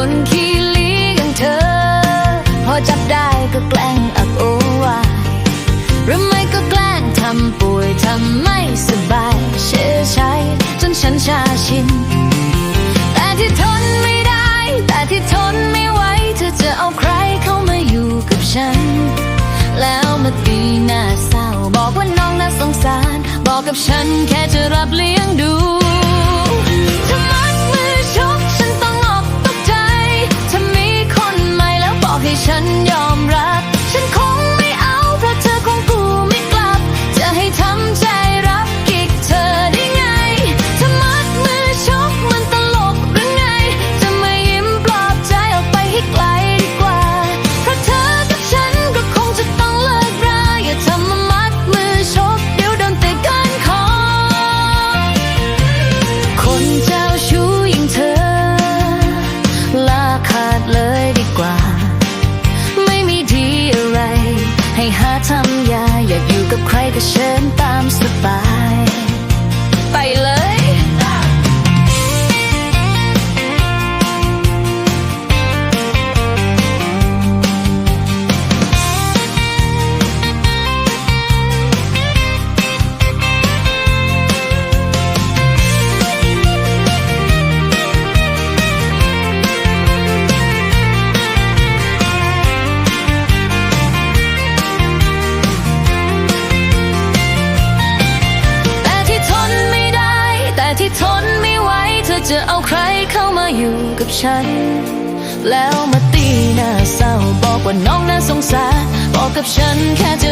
คนขี้ลีกัย่เธอ พอจับได้ก็แกล้งอักโอวาหรือไม่ก็แกล้งทำป่วยทำไม่สบายเชื่อใจจนฉันชาชิน แต่ที่ทนไม่ได้ แต่ที่ทนไม่ไหวเธอจะเอาใครเข้ามาอยู่กับฉัน แล้วมาตีหน้าเศร้าบอกว่าน้องน่าสงสาร บอกกับฉันแค่จะรับเลี้ย หาทำยาอยากอยู่กับใครก็เชิญ จะเอาใครเข้ามาอยู่กับฉัน แล้วมาตีหน้าเศร้าบอกว่าน้องน่าสงสาร บอกกับฉันแค่จะ